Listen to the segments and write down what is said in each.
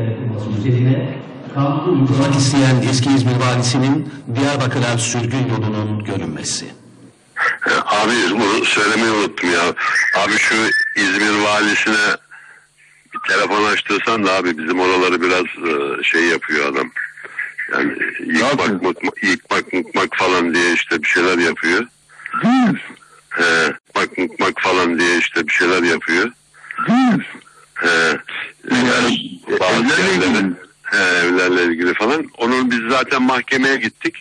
yapılması üzerine kanunu uygulamak isteyen eski İzmir valisinin Diyarbakır'a sürgün yolunun görünmesi. Abi bunu söylemeyi unuttum ya. Abi şu İzmir valisine bir telefon açtırsan da abi bizim oraları biraz e, şey yapıyor adam. Yani yıkmak, mutmak, yıkmak, mutmak falan diye işte bir şeyler yapıyor. He, bak mutmak falan diye işte bir şeyler yapıyor. He, yani bazı evlerle yerlere- ilgili. He, evlerle ilgili falan. Onun biz zaten mahkemeye gittik.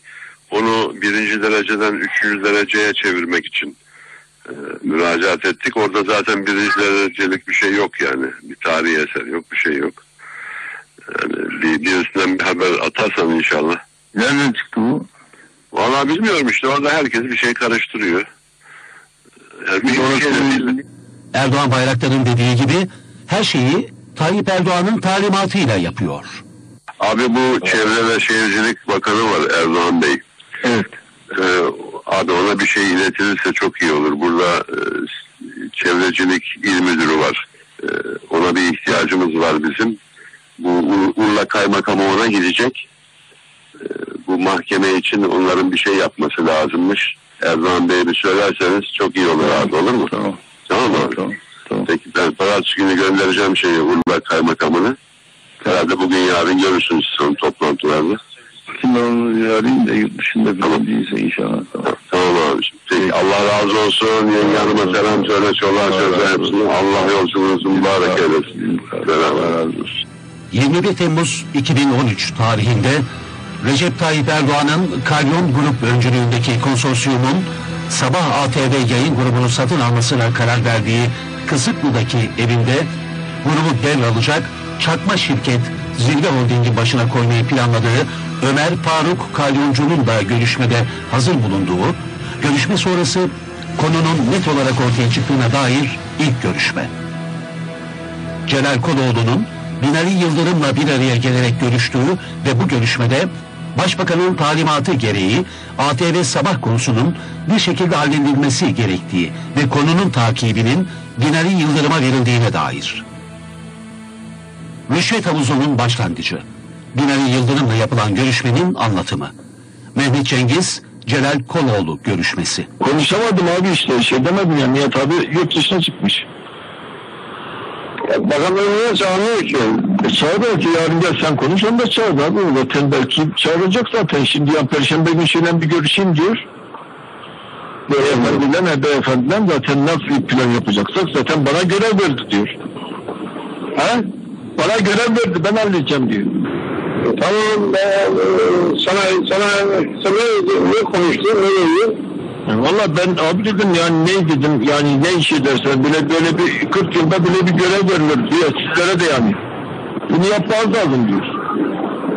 Onu birinci dereceden üçüncü dereceye çevirmek için e, müracaat ettik. Orada zaten birinci derecelik bir şey yok yani. Bir tarihi eser yok, bir şey yok. Yani bir, bir üstünden bir haber atarsan inşallah. Nereden çıktı bu? Vallahi bilmiyorum işte orada herkes bir şey karıştırıyor. Yani bir, şey değil. Erdoğan Bayraktar'ın dediği gibi her şeyi Tayyip Erdoğan'ın talimatıyla yapıyor. Abi bu Çevre ve Şehircilik Bakanı var Erdoğan Bey. Evet. Ee, abi ona bir şey iletilirse çok iyi olur. Burada e, Çevrecilik İl Müdürü var. Ee, ona bir ihtiyacımız var bizim. Bu Ur- Urla Kaymakamı ona gidecek. Ee, bu mahkeme için onların bir şey yapması lazımmış. Erdoğan Bey'e bir söylerseniz çok iyi olur abi olur mu? Tamam. Tamam mı? Tamam. Tamam. Peki ben pazartesi günü göndereceğim şeyi Urla Kaymakamını. Herhalde bugün yarın görürsünüz siz onu toplantılarda. Şimdi onu arayayım da yurt dışında falan değilse inşallah. Tamam. Tamam abiciğim. Peki Allah razı olsun. Yenge hanıma selam söyle. Çoluğa hepsine. olsun. Allah yolculuğunuzu mübarek eylesin. Selam. Allah razı olsun. 21 Temmuz 2013 tarihinde Recep Tayyip Erdoğan'ın Kalyon Grup öncülüğündeki konsorsiyumun Sabah ATV yayın grubunu satın almasına karar verdiği Kısıklı'daki evinde grubu devralacak çakma şirket Zirve Holding'in başına koymayı planladığı Ömer Faruk Kalyoncu'nun da görüşmede hazır bulunduğu, görüşme sonrası konunun net olarak ortaya çıktığına dair ilk görüşme. Celal Koloğlu'nun Binali Yıldırım'la bir araya gelerek görüştüğü ve bu görüşmede Başbakanın talimatı gereği ATV sabah konusunun bir şekilde halledilmesi gerektiği ve konunun takibinin Binali Yıldırım'a verildiğine dair. Rüşvet havuzunun başlangıcı. Binali Yıldırım'la yapılan görüşmenin anlatımı. Mehmet Cengiz, Celal Koloğlu görüşmesi. Konuşamadım abi işte şey demedim ya Nihat abi yurt dışına çıkmış. Bakanlar niye çağırmıyor ki? E çağırıyor ki yarın gel sen konuş onu da çağır abi. Zaten belki çağıracak zaten. Şimdi ya perşembe günü şeyle bir görüşeyim diyor. Beyefendiyle ne beyefendiyle zaten nasıl bir plan yapacaksak zaten bana görev verdi diyor. Ha? Bana görev verdi ben halledeceğim diyor. Tamam sana sana sana ne konuştun ne dedi? Valla ben abi dedim yani ne dedim yani ne iş edersen bile böyle bir 40 yılda bile bir görev verilir diyor sizlere de yani. Bunu yapmanız lazım diyor.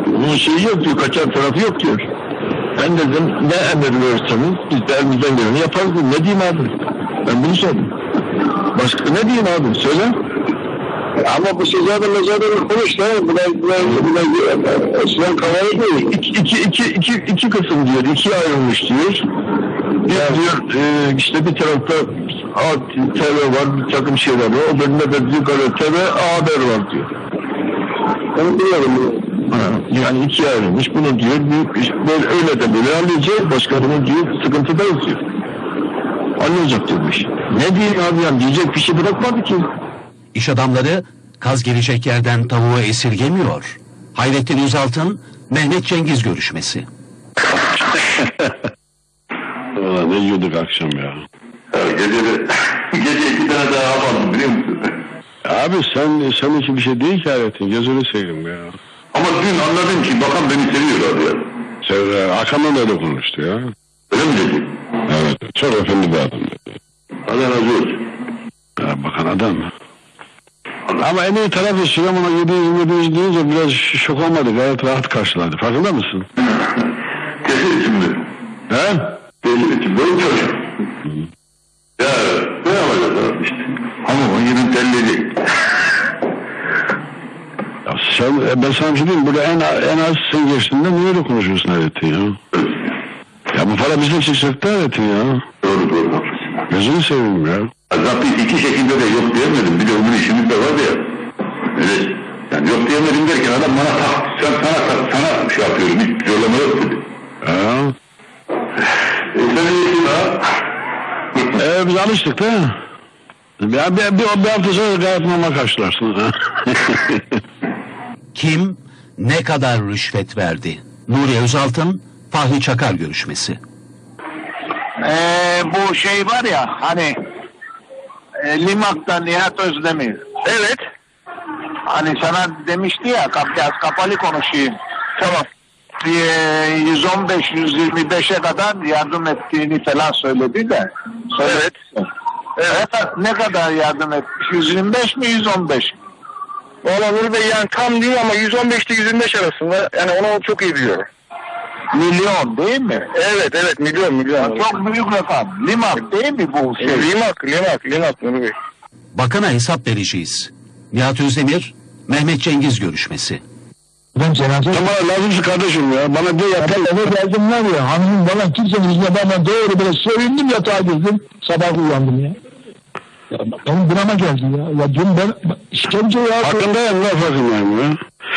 Bunun şeyi yok diyor kaçar tarafı yok diyor. Ben dedim ne emir verirseniz biz de elimizden geleni yaparız. Ne diyeyim abi? Ben bunu sordum. Başka ne diyeyim abi söyle. Ama bu sözlerden mezardan konuş da buna buna buna eskiden kavga değil. İki, iki, iki, iki, iki kısım diyor. ikiye ayrılmış diyor. Bir diyor e, işte bir tarafta ATV var bir takım şeyler var. O bölümde de galete ve A Haber var diyor. Ben biliyorum. Ha, yani ikiye ayrılmış. Bunu diyor bir, böyle, öyle de böyle halledecek. Başkanının diyor sıkıntıdayız diyor. Anlayacak demiş. Ne diyeyim abi yani diyecek bir şey bırakmadı ki. İş adamları kaz gelecek yerden tavuğu esirgemiyor. Hayrettin Özaltın, Mehmet Cengiz görüşmesi. Valla ne yiyorduk akşam ya. Gece, gece iki tane daha aldım biliyor musun? Abi sen sen için bir şey değil ki Hayrettin. Gözünü seveyim ya. Ama dün anladım ki bakan beni seviyor abi ya. Sen Hakan'la da öyle konuştu ya. Öyle mi dedi? Evet. Çok efendi bir adam dedi. Allah razı olsun. Ya bakan adam. Ama en iyi tarafı Süleyman'a 700 700 deyince biraz şok olmadı. Gayet rahat karşıladı. Farkında mısın? Kesin içimde. He? Kesin içimde. Çocuk. Ya ne yapacağız abi işte. Ama o yerin telledi. Ya sen, e, ben sana şey diyeyim. Burada en, en az sen geçtiğinde niye öyle konuşuyorsun Hayrettin ya? Ya bu para bize çıkacaktı Hayrettin ya. Doğru doğru haklısın. Gözünü seveyim ya. Zaten iki şekilde de yok diyemedim. Bir de onun işimiz de var alıştık da. Bir, bir, bir, bir hafta sonra gayet normal karşılarsın. ha. Kim ne kadar rüşvet verdi? Nuri Özaltın, Fahri Çakar görüşmesi. Ee, bu şey var ya hani e, Limak'ta Nihat Özdemir. Evet. Hani sana demişti ya biraz kapalı konuşayım. Tamam. Ee, 115-125'e kadar yardım ettiğini falan söyledi de. Evet. Evet. Ne kadar yardım etmiş? 125 mi 115 mi? Valla Nuri Bey yani tam değil ama 115 ile 125 arasında. Yani onu çok iyi biliyorum. Milyon değil mi? Evet evet milyon milyon. Çok büyük rakam. Limak değil mi bu şey? Limak, Limak, Limak Nuri Bey. Bakana hesap vereceğiz. Nihat Özdemir, Mehmet Cengiz görüşmesi. Ben cenaze bana lazımsın kardeşim ya. Bana de yap. eve geldim var ya hanımım falan kimsenin yüzüne bana doğru böyle sevindim yatağa girdim. Sabah uyandım ya. ya benim burama geldi ya. Ya dün ben işkence ya. Farkındayım ne farkındayım ya.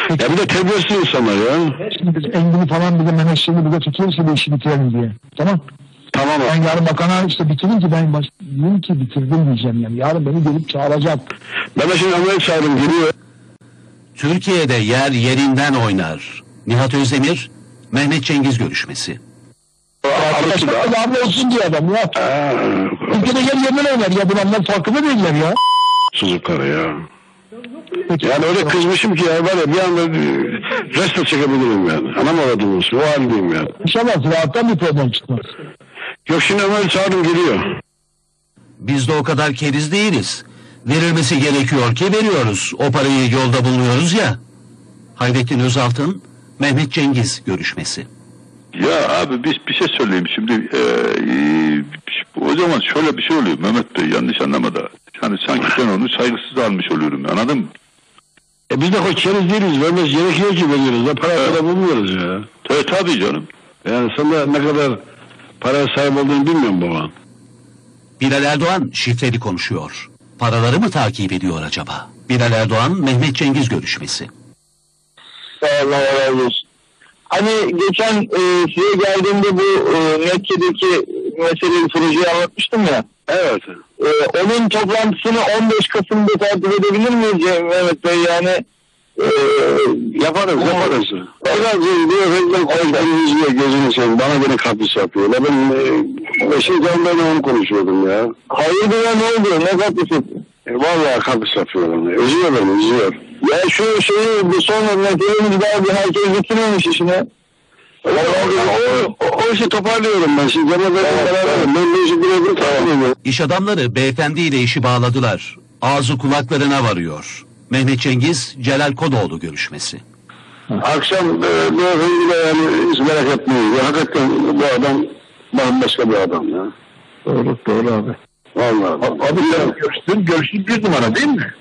Ya bir de terbiyesiz insanlar ya. Şimdi biz Engin'i falan bir de Mehmet Şen'i bir de tutuyoruz ki bu işi bitirelim diye. Tamam. Tamam Ben yarın bakana işte bitirin ki ben baş, diyeyim ki bitirdim diyeceğim yani. Yarın beni gelip çağıracak. Ben de şimdi Amerika çağırdım geliyor. Türkiye'de yer yerinden oynar. Nihat Özdemir, Mehmet Cengiz görüşmesi. Arkadaşlar da abla olsun diye adam ya. Ülkede yer yerinden oynar ya. Bunlar farkında değiller ya. Suzuk karı ya. Yani öyle kızmışım ki ya var ya bir anda reste çekebilirim yani. Anam aradım olsun. O haldeyim yani. İnşallah ziraattan bir problem çıkmaz. Yok şimdi Ömer çağırdım geliyor. Biz de o kadar keriz değiliz. Verilmesi gerekiyor ki veriyoruz. O parayı yolda buluyoruz ya. Hayrettin Özaltın, Mehmet Cengiz görüşmesi. Ya abi biz bir şey söyleyeyim şimdi. Ee, e, o zaman şöyle bir şey oluyor Mehmet Bey yanlış anlama da. Yani sanki ben onu saygısız almış oluyorum anladın mı? E biz de koç keriz değiliz. Vermez gerekiyor ki veriyoruz. Da para para bulmuyoruz ya. Tabii tabii canım. Yani sen de ne kadar paraya sahip olduğunu bilmiyorum baba. Bilal Erdoğan şifreli konuşuyor. Paraları mı takip ediyor acaba? Bilal Erdoğan, Mehmet Cengiz görüşmesi. Allah razı olsun. Hani geçen e, size geldiğimde bu e, Mekke'deki meseleyi projeyi anlatmıştım ya. Evet. E, onun toplantısını 15 Kasım'da takip edebilir miyiz Mehmet Bey yani? E, Yaparız yaparız. Biraz diyor reklam koyduğunu izliyor gözünü seveyim. Bana gene kapris yapıyorlar. Ben e, beşinci canlı onu konuşuyordum ya. hayırdır ya ne oldu? Ne kapısı? E, vallahi kapris yapıyorlar. Üzüyor beni üzüyor. Ya şu şeyi bir sonra meselemiz daha bir herkes bitirmemiş işine. O, o, o, işi toparlıyorum ben. Şimdi Cemal Bey'le beraberim. Ben bu işi birebir toparlıyorum. İş adamları beyefendiyle işi bağladılar. Ağzı kulaklarına varıyor. Mehmet Cengiz, Celal Kodoğlu görüşmesi. Akşam e, beyefendiyle yani hiç merak etmeyin. Ya, hakikaten bu adam bambaşka bir adam ya. Doğru doğru abi. Vallahi. Abi sen görüştün, görüştün bir numara değil mi?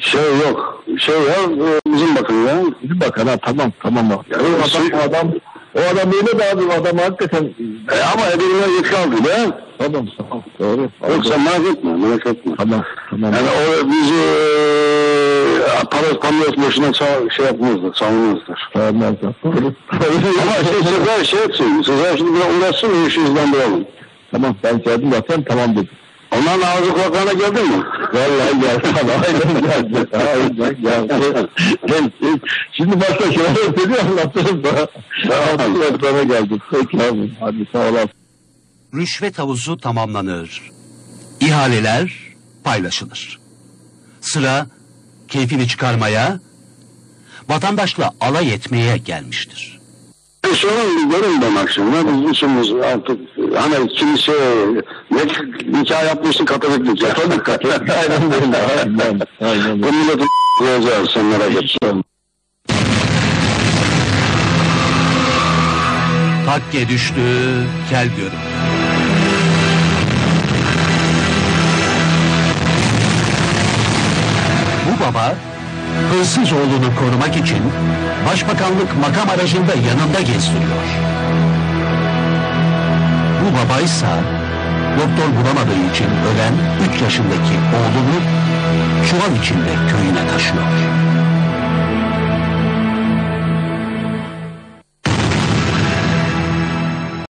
Şey yok. Şey ya e, bizim bakın ya. Bir bakın ha tamam tamam bak. Ya, o adam, o adam, o adam öyle de abi o adam hakikaten. E, ama eline yetki aldı ya. Tamam tamam doğru. Yok sen merak etme merak etme. Tamam tamam. Yani o bizi e, para kamyonat boşuna şey yapmazdı, savunmazdır. Tamam tamam. Ama şey Sezer şey etsin, Sezer şimdi biraz uğraşsın o işi hızlandıralım. Tamam ben söyledim zaten tamam dedim. Onların ağzı kulaklarına geldin mi? Vallahi geldi. Aynen geldi. Aynen geldi. Şimdi başka şeyler dedi anlattım da. Tamam. Sonra geldi. Peki abi. Hadi sağ olasın. Rüşvet havuzu tamamlanır. İhaleler paylaşılır. Sıra keyfini çıkarmaya, vatandaşla alay etmeye gelmiştir. E, Sonra görün ben akşamına biz üçümüz artık hani kimse ne nikah yapmışsın katolik nikah. Katolik katolik. Aynen öyle. Aynen. Aynen Bu öyle. milleti koyacağız sen merak etme. Takke düştü, kel görün. Baba, hırsız oğlunu korumak için başbakanlık makam aracında yanında gezdiriyor. Bu babaysa doktor bulamadığı için ölen 3 yaşındaki oğlunu çuval içinde köyüne taşıyor.